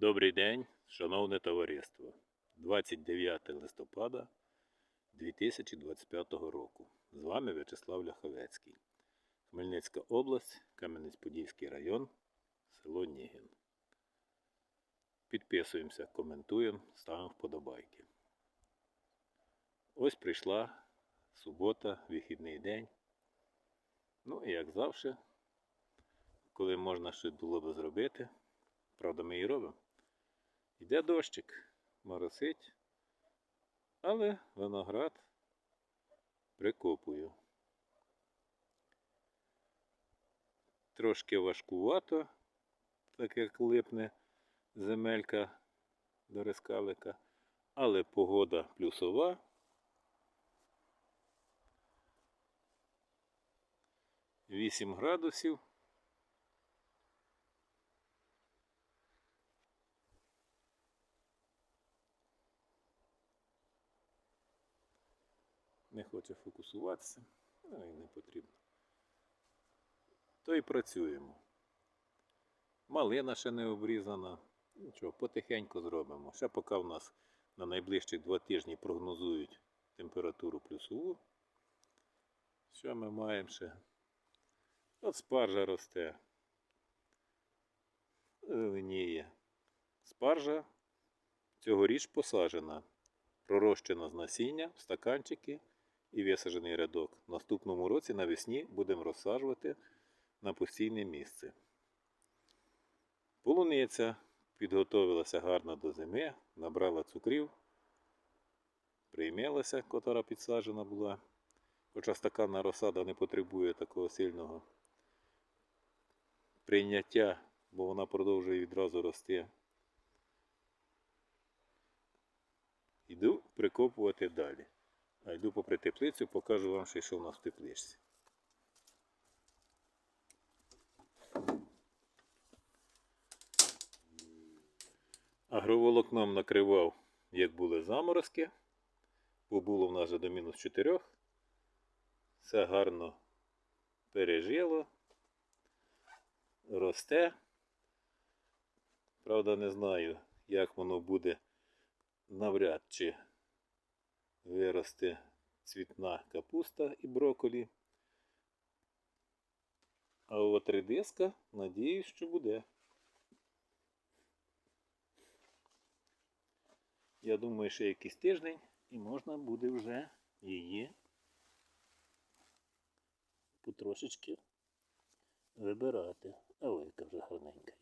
Добрий день, шановне товариство. 29 листопада 2025 року. З вами В'ячеслав Ляховецький. Хмельницька область, Кам'янець-Подільський район, село Нігін. Підписуємося, коментуємо, ставимо вподобайки. Ось прийшла субота, вихідний день. Ну і як завжди, коли можна щось було би зробити, правда ми і робимо. Йде дощик, моросить, але виноград прикопую. Трошки важкувато, так як липне земелька до рискалика, але погода плюсова. Вісім градусів. Не хоче фокусуватися, ну і не потрібно. То і працюємо. Малина ще не обрізана. Нічого, потихеньку зробимо. Ще поки в нас на найближчі два тижні прогнозують температуру плюсову. Що ми маємо ще? От спаржа росте. Зеленіє. Спаржа цьогоріч посаджена. Пророщена з насіння в стаканчики і висаджений рядок. Наступному році навесні будемо розсаджувати на постійне місце. Полуниця підготовилася гарно до зими, набрала цукрів, приймелася, котра підсаджена була. Хоча стаканна розсада не потребує такого сильного прийняття, бо вона продовжує відразу рости. Йду прикопувати далі. А йду попри теплицю, покажу вам, що в нас в тепличці. Агроволокном накривав, як були заморозки, бо було в нас вже до мінус 4. Все гарно пережило, росте. Правда, не знаю, як воно буде навряд чи виросте цвітна капуста і брокколі. А от редиска, надіюсь, що буде. Я думаю, ще якийсь тиждень і можна буде вже її потрошечки вибирати. А ой, яка вже гарненька.